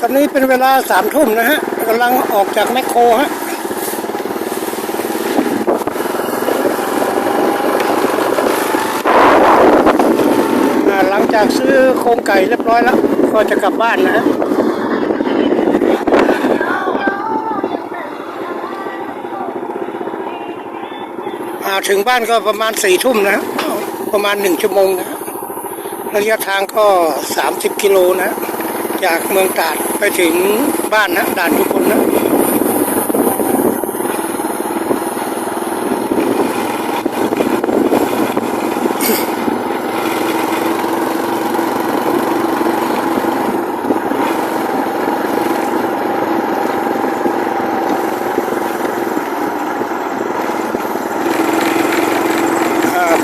ตอนนี้เป็นเวลาสามทุ่มนะฮะกำลังออกจากแมคโครฮะหลังจากซื้อโครงไก่เรียบร้อยแล้ว ก็จะกลับบ้านนะฮะอ่าถึงบ้านก็ประมาณสี่ทุ่มนะประมาณหนึ่งชั่วโมงนะระยะทางก็สามสิบกิโลนะ จากเมืองตาดไปถึงบ้านนะด่านทุกคนนะ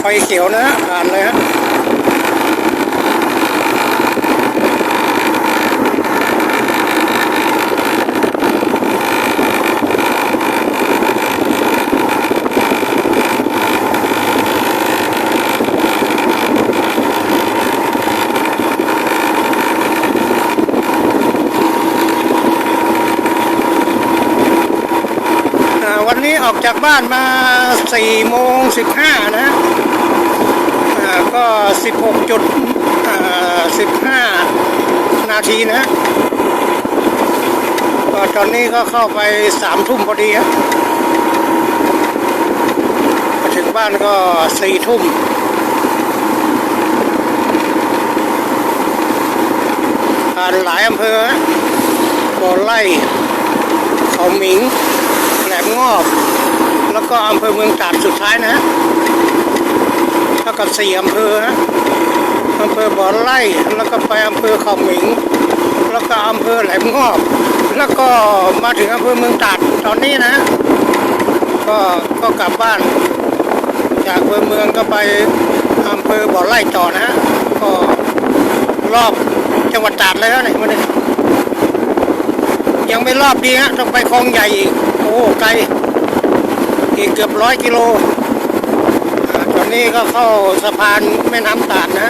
ไฟเขียวนะผ่านเลยฮะ ออกจากบ้านมา4โมง15 นะก็ 16จุด15 นาทีนะก็ตอนนี้ก็เข้าไป 3 ทุ่มพอดีครับมาถึงบ้านก็ 4 ทุ่มผ่านหลายอำเภอบ่อไล่เขาหมิงแหลมงอบ ก็อำเภอเมืองตราดสุดท้ายนะฮะเท่ากับสี่อำเภอฮะอำเภอบ่อไร่แล้วก็ไปอำเภอเขาหมิง แล้วก็อำเภอแหลมงอบแล้วก็มาถึงอำเภอเมืองตราดตอนนี้นะ ก็ก็กลับบ้าน จากอำเภอเมืองก็ไปอำเภอบ่อไร่ต่อนะฮะก็รอบจังหวัดตราดเลยแล้วเนี่ยวันนี้ยังไม่รอบดีฮะต้องไปคลองใหญ่อีกโอ้ไกล อีกเกือบร้อยกิโลตอนนี้ก็เข้าสะพานแม่น้ำตาดนะ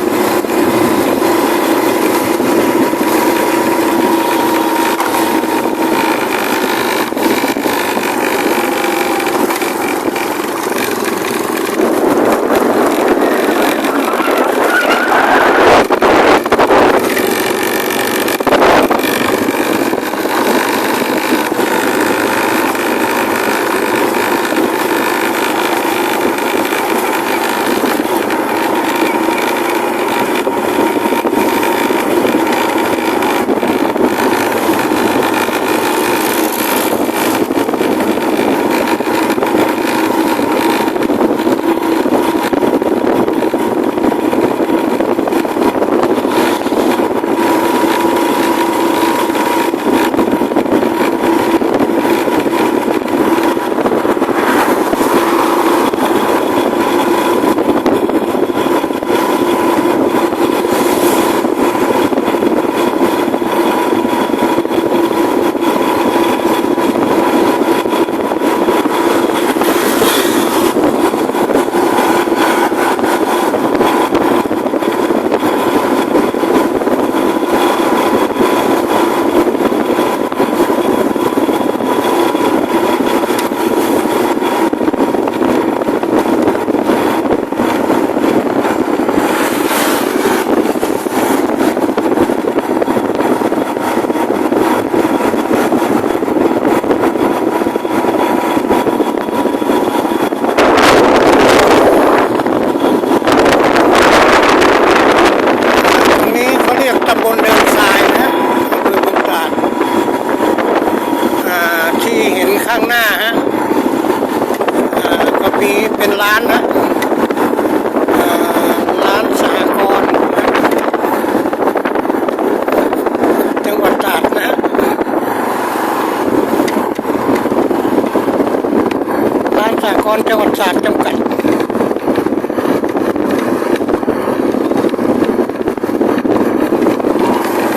ร้านสหกรณ์จังหวัดตราดจำกัด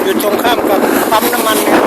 อยู่ตรงข้ามกับปั๊มน้ำมันเนี่ย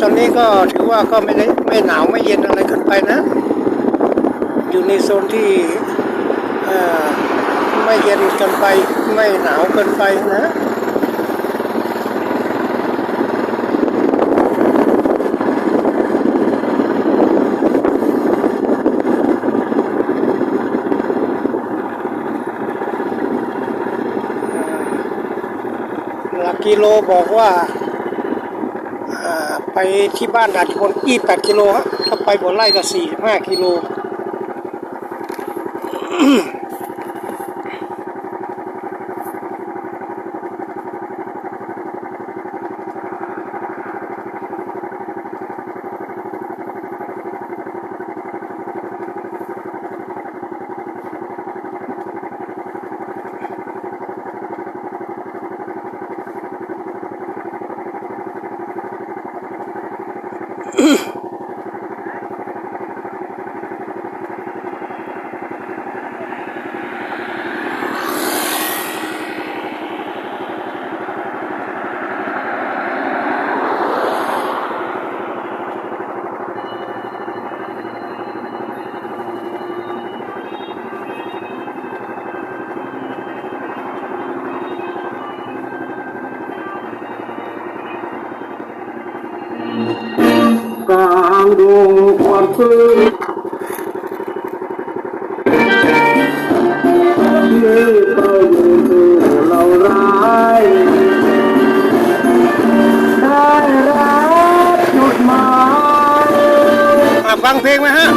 ตอนนี้ก็ถือว่าก็ไม่ได้ไม่หนาวไม่เย็นอะไรเกินไปนะ อยู่ในโซนที่ไม่เย็นเกินไปไม่หนาวเกินไปนะหลักกิโลบอกว่า ไปที่บ้านดาดคน28กิโลฮะถ้าไปบ่อไร่ก็สี่ห้ากิโล กลางดวงความซึ้งนที่เราอยู่สู่เราร้ายได้รับจุดหมายฟังเพลงไหมฮะ